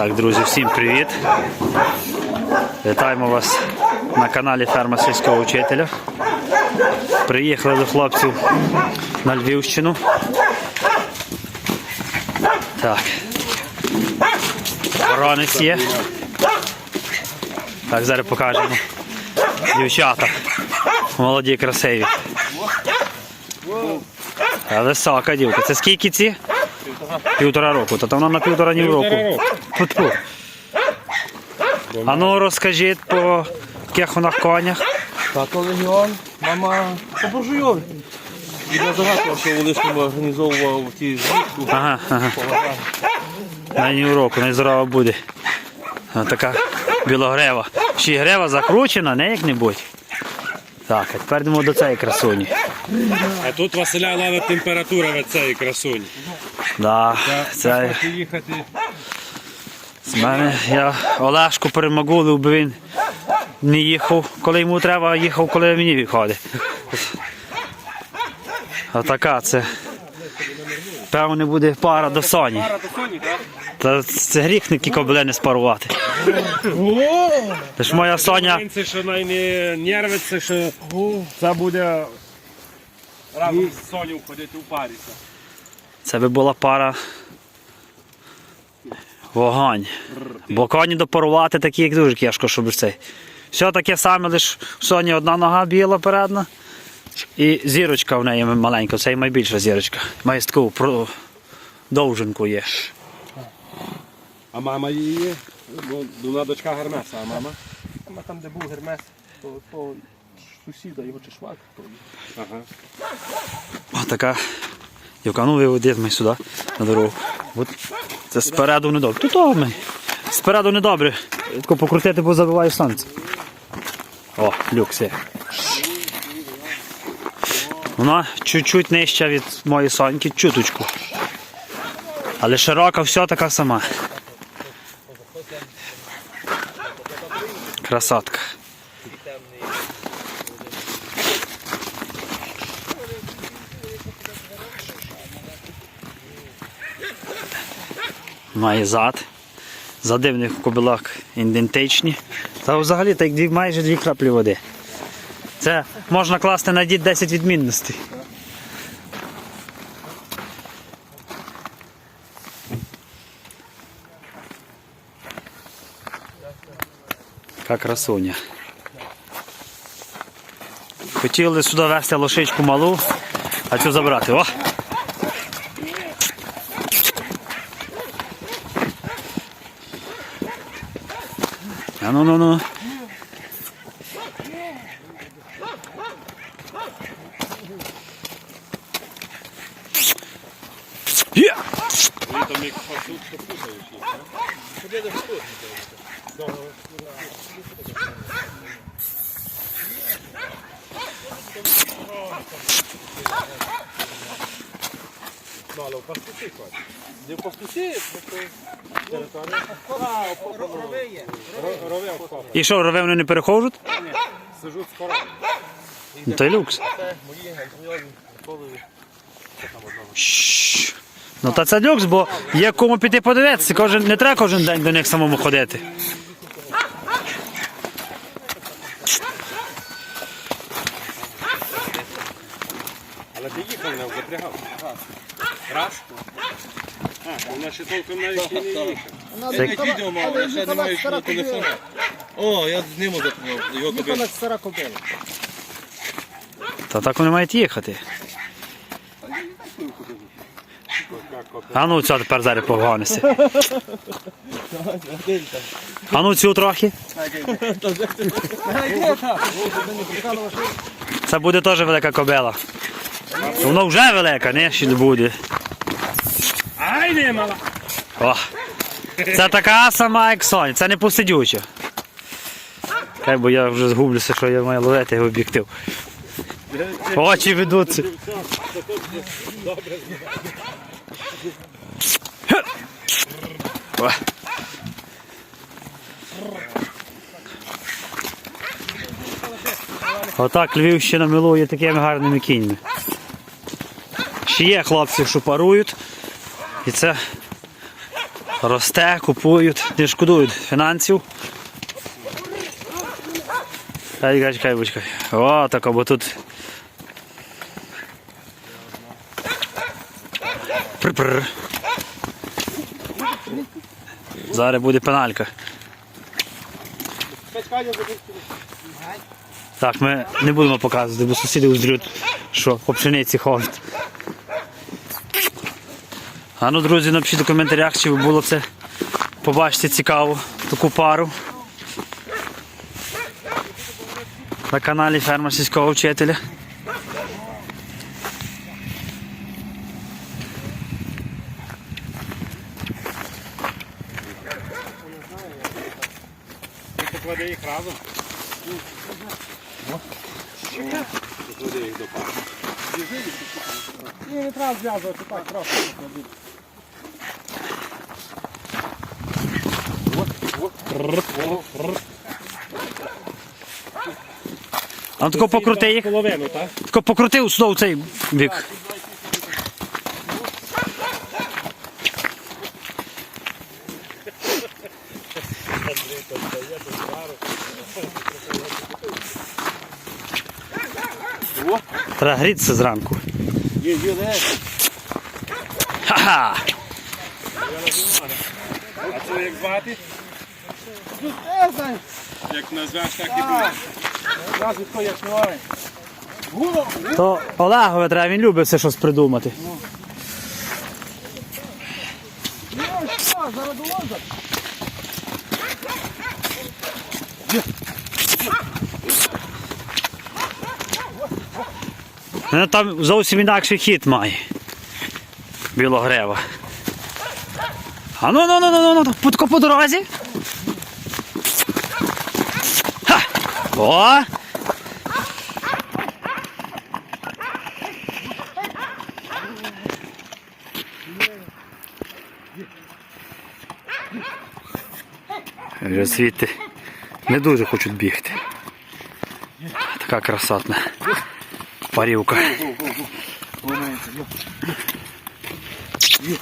Так, друзі, всім привіт. Вітаємо вас на каналі Ферма сільського учителя. Приїхали до хлопців на Львівщину. Так. Воронець є. Так, зараз покажемо. Дівчата. Молоді, красиві. А висока дівка. Це скільки ці? Півтора року. Та вона на півтора ні в року. А ну розкажіть по яких вона конях. Тато легіон, мама по буржуйові. І на загадку, що в лишньому організовував ті звідку. Ага, ага. На ні року, не здорова буде. Ось така білогрева. Ще й грева закручена, не як-небудь. Так, а тепер йдемо до цієї красуні. А тут Василя ловить температура від цієї красуні. Да, це їхати. з мене. Я Олешку перемагулив, бо він не їхав, коли йому треба, а їхав, коли мені виходить. Отака це. Певно буде пара до Соні. Та це гріх нікі кобили не спарувати. Це ж моя Соня. Це що не нервиться, що це буде разом з Соню ходити у парі. Це би була пара. Вогонь. Бо коні допарувати такі, як дуже кешко, щоб цей. Все таке саме, лише в Соні одна нога біла передна. І зірочка в неї маленька, це і найбільша зірочка. Має таку про... довжинку є. А мама її, ну, вона дочка Гермеса, а мама? Мама там, де був гермес, то, то сусіда, його чи швак. То... Ага. Ось Дівка, ну виведи мене сюди на дорогу. От це спереду недобре. Тут ми. Спереду недобре. Тако покрутити, бо забиває сонце. О, люкс є. Вона чуть-чуть нижча від моєї соньки, чуточку. Але широка все така сама. Красотка. Має зад. Задивних в кобилах ідентичні. Та взагалі так дві, майже дві краплі води. Це можна класти на дід 10 відмінностей. Яка красуня. Хотіли сюди вести лошичку малу, а цю забрати. О! А ну ну ну. Є! Вони там то. Мало в пастусі ходить. Де в Рове вкопа. І що, рове вони не перехожуть? Сижуть з корами. Ну, то й люкс. це мої. Щ. Ну та це люкс, бо є кому піти подивитися. Кожен, не треба кожен день до них самому ходити. Але ти їхав не запрягав. Раз. А, вона ще толком навіть і не їхав. Це- Я відео мав, я ще не маю. О, я з ним запитав, його кобилу. стара кобила. Та так вони мають їхати. А ну цього тепер зараз погонися. А ну цю трохи. Це буде теж велика кобила. Воно вже велика, не ще буде. Ай, не мала! О, це така сама, як Соня, це не посидюча. Хай бо я вже згублюся, що я маю ловити об'єктив. Очі ведуться. О. Отак Львівщина милує такими гарними кіньми. Ще є хлопці, що парують. І це Росте, купують, не шкодують фінансів. Чекай, чекай, чекай. О, так, бо тут. Припр. Зараз буде пеналька. Так, ми не будемо показувати, бо сусіди узрють, що по пшениці ходить. А ну, друзі, напишіть у коментарях, чи було це побачити цікаво, таку пару. На каналі Ферма сільського вчителя. Поклади їх разом. Поклади їх до пари. Ні, не треба зв'язувати, так, просто поклади. А ну тако покрути їх. Половину, так? Тако покрути знову цей бік. Треба грітися зранку. Ха-ха! А це як звати? Як назвеш, так і буде. То Олегове треба, він любить все щось придумати. Ну, там зовсім інакший хід має. Білогрева. А ну ну ну ну ну ну по, по дорозі. О! Вже звідти не дуже хочуть бігти. Така красотна парівка.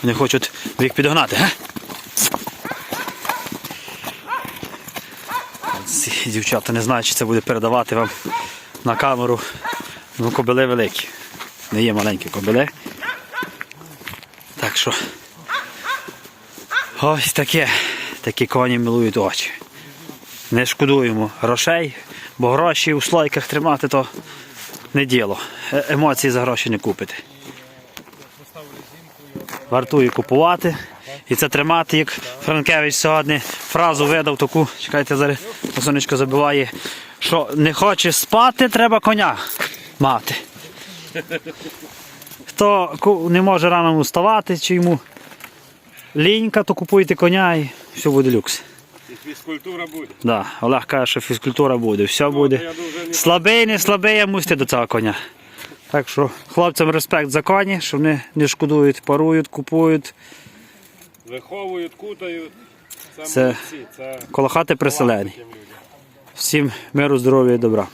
Не хочуть їх підогнати, га? Ці дівчата не знають, чи це буде передавати вам на камеру. Ну, кобили великі. Не є маленькі кобили. Так що. Ось таке. Такі коні милують очі. Не шкодуємо грошей, бо гроші у слойках тримати то не діло. Е- Емоції за гроші не купити. Вартує купувати і це тримати, як Франкевич сьогодні фразу видав таку, чекайте, зараз сонечко забиває, що не хоче спати, треба коня мати. Хто не може рано вставати, чи йому лінька, то купуйте коня і все буде люкс. І фізкультура буде. Да, Олег каже, що фізкультура буде, все буде. Я не Слабий, не слабий, а мусите до цього коня. Так що хлопцям респект за коні, що вони не шкодують, парують, купують. Виховують, кутають. Це, Це- молодці. Це Коло хати приселені. Всім миру, здоров'я і добра.